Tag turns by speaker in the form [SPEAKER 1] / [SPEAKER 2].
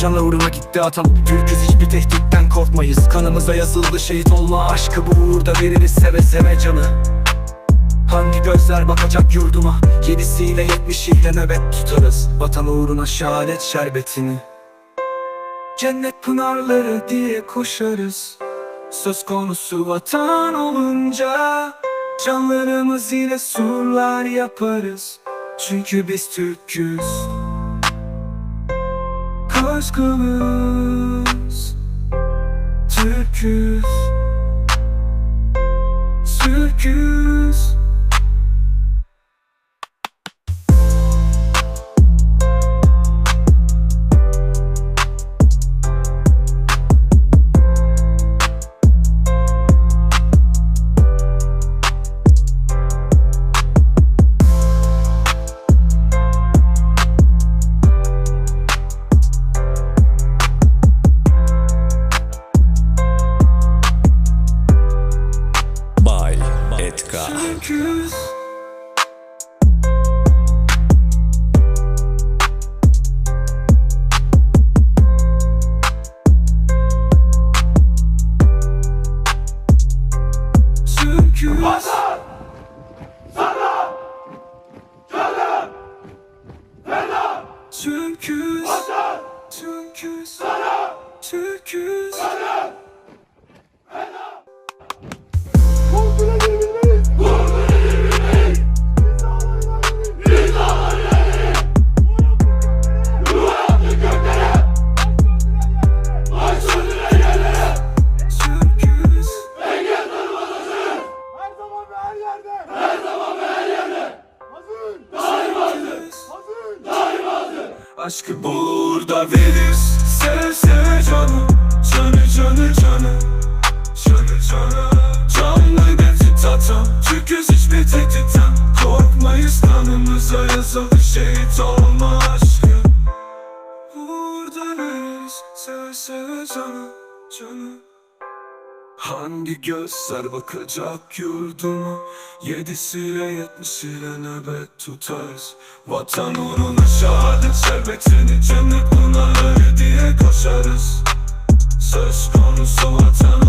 [SPEAKER 1] Canla uğruna gitti atam Türküz hiçbir tehditten korkmayız. Kanımıza yazıldı şehit olma aşkı bu uğurda veririz seve seve canı. Hangi gözler bakacak yurduma? Yedisiyle yetmiş ilde nöbet tutarız. Vatan uğruna şehadet şerbetini. Cennet pınarları diye koşarız. Söz konusu vatan olunca Canlarımız ile surlar yaparız. Çünkü biz Türk'üz Kaskımız Türk'üz Türk'üz
[SPEAKER 2] Etka
[SPEAKER 1] Türk'üz Türk'üz Aşkı burada verir. Seve seve canı Canı canı canı. Canı canı. Canlı bir tata Türküz hiçbir tehditten Korkmayız. Kanımıza yazılı şehit olma aşkı. Burada veririz Seve seve canı Canı Hangi gözler bakacak yurduma? Yedisiyle yetmişiyle nöbet tutarız. Vatan uğruna şehadet şerbetini cennet bunları diye koşarız. Söz konusu vatan